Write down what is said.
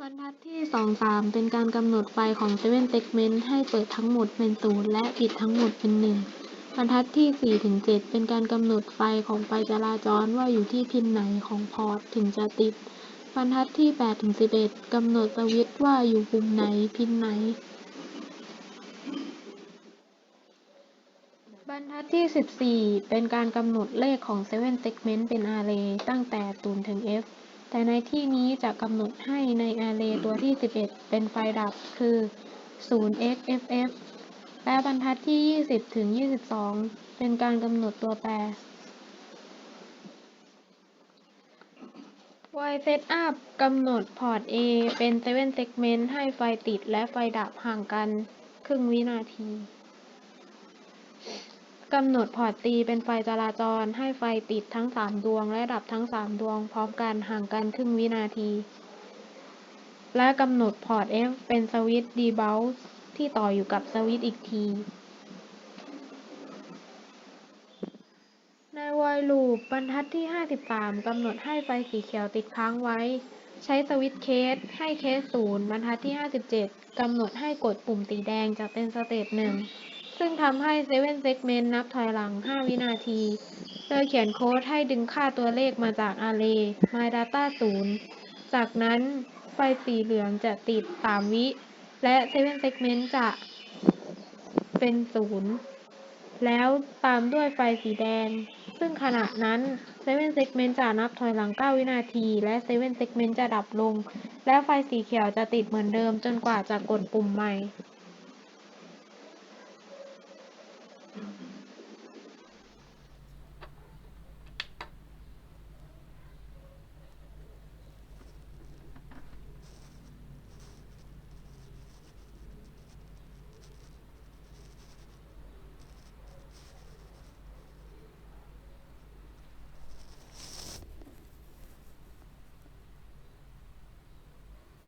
บรรทัดที่ 2-3 เป็นการกำหนดไฟของ7 segment ให้เปิดทั้งหมดเป็น 0 และปิดทั้งหมดเป็น 1 บรรทัดที่ 4-7 เป็นการกำหนดไฟของไฟจราจรว่าอยู่ที่พินไหนของพอร์ตถึงจะติด บรรทัดที่ 8-11 กำหนดสวิตช์ว่าอยู่ปุ่มไหนพินไหน บรรทัดที่ 14 เป็นการกำหนดเลขของ7 segment เป็นอาร์เรย์ตั้งแต่0ถึง f แต่ในที่นี้จะกำหนดให้ในอาร์เรย์ตัวที่ 11 เป็นไฟดับคือ 0xff และบรรทัดที่ 20 ถึง 22 เป็นการกำหนดตัวแปร y setup กำหนดพอร์ต A เป็น 7 segment ให้ไฟติดและไฟดับห่างกันครึ่งวินาที กำหนดพอร์ต C เป็นไฟจราจรให้ไฟติดทั้ง 3 ดวงและดับทั้ง 3 ดวงพร้อมกันห่างกันครึ่งวินาที และกำหนดพอร์ต F เป็นสวิตช์ debug ที่ต่ออยู่กับสวิตช์อีกที ใน while loop บรรทัดที่ 53 กำหนดให้ไฟสีเขียวติดค้างไว้ ใช้สวิตช์เคส ให้เคส 0 บรรทัดที่ 57 กำหนดให้กดปุ่มสีแดงจะเป็นสเตจ1 ซึ่งทำให้ 7 segment นับถอยหลัง 5 วินาที โดยเขียนโค้ดให้ดึงค่าตัวเลขมาจาก array mydata 0 จากนั้นไฟสีเหลืองจะติด 3 วิ และ 7 segment จะเป็น 0 แล้วตามด้วยไฟสีแดง ซึ่งขณะนั้น 7 segment จะนับถอยหลัง 9 วินาที และ 7 segment จะดับลง และไฟสีเขียวจะติดเหมือนเดิมจนกว่าจะกดปุ่มใหม่ Thank you.